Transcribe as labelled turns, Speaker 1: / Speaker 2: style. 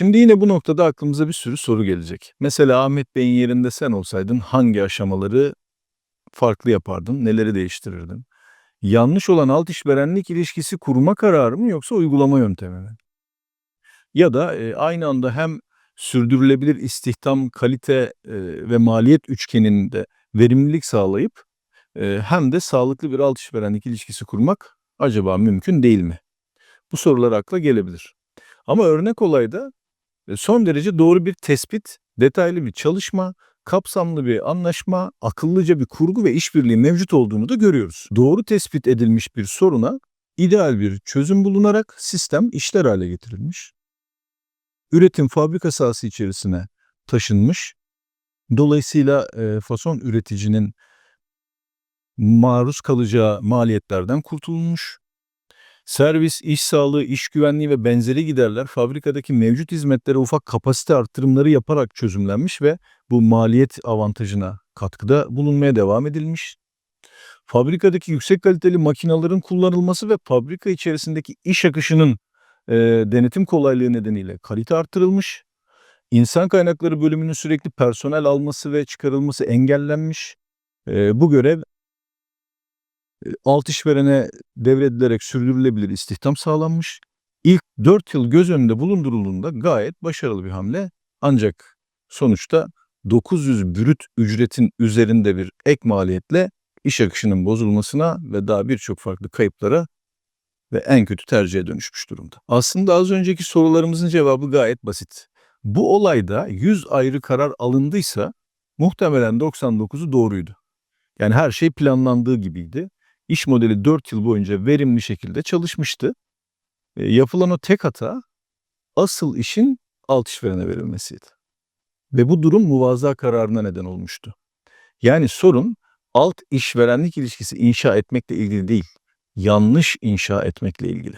Speaker 1: Şimdi yine bu noktada aklımıza bir sürü soru gelecek. Mesela Ahmet Bey'in yerinde sen olsaydın hangi aşamaları farklı yapardın, neleri değiştirirdin? Yanlış olan alt işverenlik ilişkisi kurma kararı mı yoksa uygulama yöntemi mi? Ya da e, aynı anda hem sürdürülebilir istihdam, kalite e, ve maliyet üçgeninde verimlilik sağlayıp e, hem de sağlıklı bir alt işverenlik ilişkisi kurmak acaba mümkün değil mi? Bu sorular akla gelebilir. Ama örnek olayda son derece doğru bir tespit, detaylı bir çalışma, kapsamlı bir anlaşma, akıllıca bir kurgu ve işbirliği mevcut olduğunu da görüyoruz. Doğru tespit edilmiş bir soruna ideal bir çözüm bulunarak sistem işler hale getirilmiş. Üretim fabrika sahası içerisine taşınmış. Dolayısıyla e, fason üreticinin maruz kalacağı maliyetlerden kurtulmuş. Servis, iş sağlığı, iş güvenliği ve benzeri giderler fabrikadaki mevcut hizmetlere ufak kapasite artırımları yaparak çözümlenmiş ve bu maliyet avantajına katkıda bulunmaya devam edilmiş. Fabrikadaki yüksek kaliteli makinaların kullanılması ve fabrika içerisindeki iş akışının e, denetim kolaylığı nedeniyle kalite artırılmış. İnsan kaynakları bölümünün sürekli personel alması ve çıkarılması engellenmiş. E, bu görev alt işverene devredilerek sürdürülebilir istihdam sağlanmış. İlk 4 yıl göz önünde bulundurulduğunda gayet başarılı bir hamle. Ancak sonuçta 900 brüt ücretin üzerinde bir ek maliyetle iş akışının bozulmasına ve daha birçok farklı kayıplara ve en kötü tercihe dönüşmüş durumda. Aslında az önceki sorularımızın cevabı gayet basit. Bu olayda 100 ayrı karar alındıysa muhtemelen 99'u doğruydu. Yani her şey planlandığı gibiydi. İş modeli 4 yıl boyunca verimli şekilde çalışmıştı. E, yapılan o tek hata asıl işin alt işverene verilmesiydi. Ve bu durum muvazaa kararına neden olmuştu. Yani sorun alt işverenlik ilişkisi inşa etmekle ilgili değil, yanlış inşa etmekle ilgili.